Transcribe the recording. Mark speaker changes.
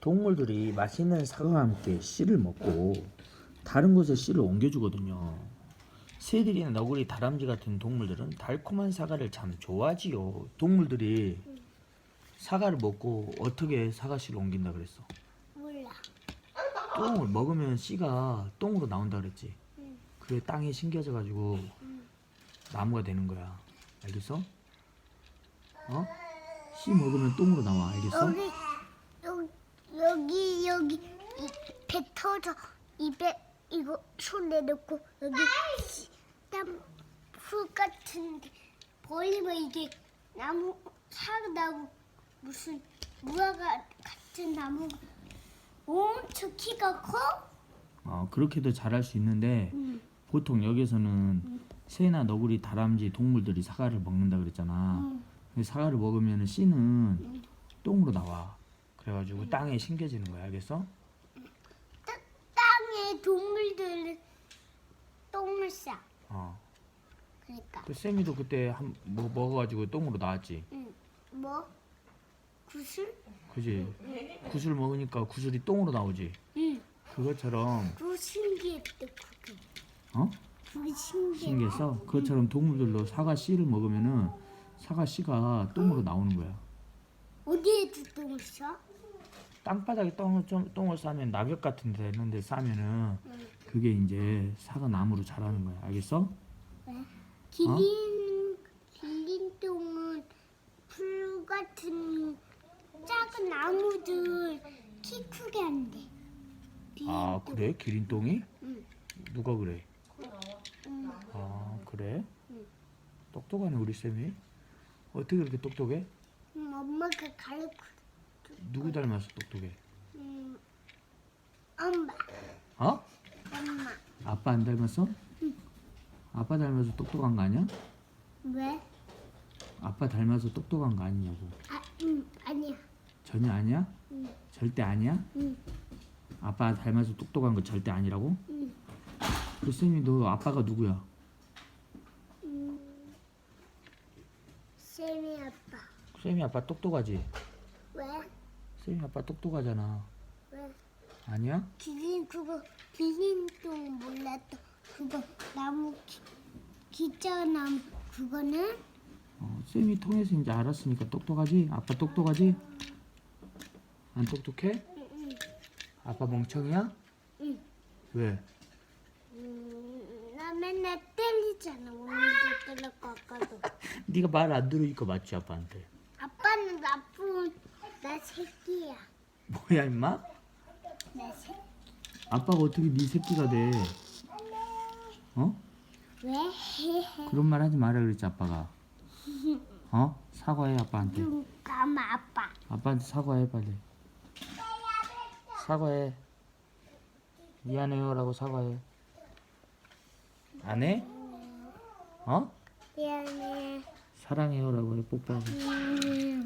Speaker 1: 동물들이 맛있는 사과와 함께 씨를 먹고 다른 곳에 씨를 옮겨주거든요. 새들이나 너구리, 다람쥐 같은 동물들은 달콤한 사과를 참 좋아하지요. 동물들이 사과를 먹고 어떻게 사과 씨를 옮긴다 그랬어?
Speaker 2: 몰라.
Speaker 1: 똥을 먹으면 씨가 똥으로 나온다 그랬지.
Speaker 2: 응.
Speaker 1: 그게 땅에 심겨져 가지고
Speaker 2: 응.
Speaker 1: 나무가 되는 거야. 알겠어? 어? 씨 먹으면 똥으로 나와. 알겠어?
Speaker 2: 여기 여기 이, 배 터져 입에 이거 손 내놓고 여기 땀풀 같은데 벌리면 이게 나무 사나무 무슨 무화과 같은 나무가 엄청 키가 커?
Speaker 1: 어, 그렇게도 잘할 수 있는데
Speaker 2: 응.
Speaker 1: 보통 여기서는 새나 너구리, 다람쥐 동물들이 사과를 먹는다 그랬잖아.
Speaker 2: 응.
Speaker 1: 근데 사과를 먹으면 씨는 똥으로 나와. 그래가지고 땅에 심겨지는 거야. 알겠어?
Speaker 2: 땅- 땅에 동물들은 똥을 싸.
Speaker 1: 어.
Speaker 2: 그러니까
Speaker 1: 그 쌤이도 그때 한 뭐 먹어가지고 똥으로 나왔지.
Speaker 2: 응. 뭐 구슬?
Speaker 1: 그지? 구슬 먹으니까 구슬이 똥으로 나오지.
Speaker 2: 응.
Speaker 1: 그것처럼
Speaker 2: 그거 신기했다 그게.
Speaker 1: 어?
Speaker 2: 그게 신기해.
Speaker 1: 신기해서 그것처럼 동물들도 사과 씨를 먹으면은 사과 씨가 똥으로 나오는 거야.
Speaker 2: 어디에 두 똥을 싸?
Speaker 1: 땅바닥에 똥을 좀 똥을 싸면 낙엽 같은 데 있는 데 싸면은
Speaker 2: 응.
Speaker 1: 그게 이제 사과 나무로 자라는 거야. 알겠어?
Speaker 2: 왜? 기린 기린 똥은 풀 같은 작은 나무들 키 크게 한대.
Speaker 1: 아 그래? 기린똥이?
Speaker 2: 응.
Speaker 1: 누가 그래?
Speaker 2: 응.
Speaker 1: 아 그래?
Speaker 2: 응.
Speaker 1: 똑똑하네 우리 쌤이. 어떻게 그렇게 똑똑해?
Speaker 2: 응, 엄마가 가르쳐.
Speaker 1: 누구 닮아서 똑똑해?
Speaker 2: 음, 엄마,
Speaker 1: 어?
Speaker 2: 엄마.
Speaker 1: 아빠 안 닮았어? 아빠 닮아서 똑똑한 거 아니야?
Speaker 2: 왜?
Speaker 1: 아빠 닮아서 똑똑한 거 아니냐고.
Speaker 2: 아, 응, 아니야.
Speaker 1: 전혀 아니야?
Speaker 2: 응,
Speaker 1: 절대 아니야?
Speaker 2: 응,
Speaker 1: 아빠 닮아서 똑똑한 거 절대 아니라고?
Speaker 2: 응.
Speaker 1: 그 쌤이 너 아빠가 누구야?
Speaker 2: 음, 쌤이 아빠.
Speaker 1: 쌤이 아빠 똑똑하지?
Speaker 2: 왜?
Speaker 1: 쌤이 아빠 똑똑하잖아.
Speaker 2: 왜?
Speaker 1: 아니야?
Speaker 2: 기린 그거 기린똥 몰랐다. 그거 나무 기, 기자 나무 그거는
Speaker 1: 어, 쌤이 통해서 이제 알았으니까 똑똑하지? 아빠 똑똑하지? 안 똑똑해?
Speaker 2: 응,
Speaker 1: 아빠 멍청이야?
Speaker 2: 응.
Speaker 1: 왜?
Speaker 2: 음, 나 맨날 때리잖아. 오늘도 때렸고 아까도.
Speaker 1: 네가 말 안 들으니까 맞지 아빠한테.
Speaker 2: 나쁜 나 새끼야.
Speaker 1: 뭐야 임마?
Speaker 2: 나 새.
Speaker 1: 아빠가 어떻게 네 새끼가 돼? 어?
Speaker 2: 왜?
Speaker 1: 그런 말 하지 마라 그랬지 아빠가. 어? 사과해 아빠한테.
Speaker 2: 눈 감아 아빠.
Speaker 1: 아빠한테 사과해 빨리. 사과해. 미안해요라고 사과해. 안 해? 어?
Speaker 2: 미안해.
Speaker 1: 사랑해요라고 해 뽀뽀하고.
Speaker 2: 음,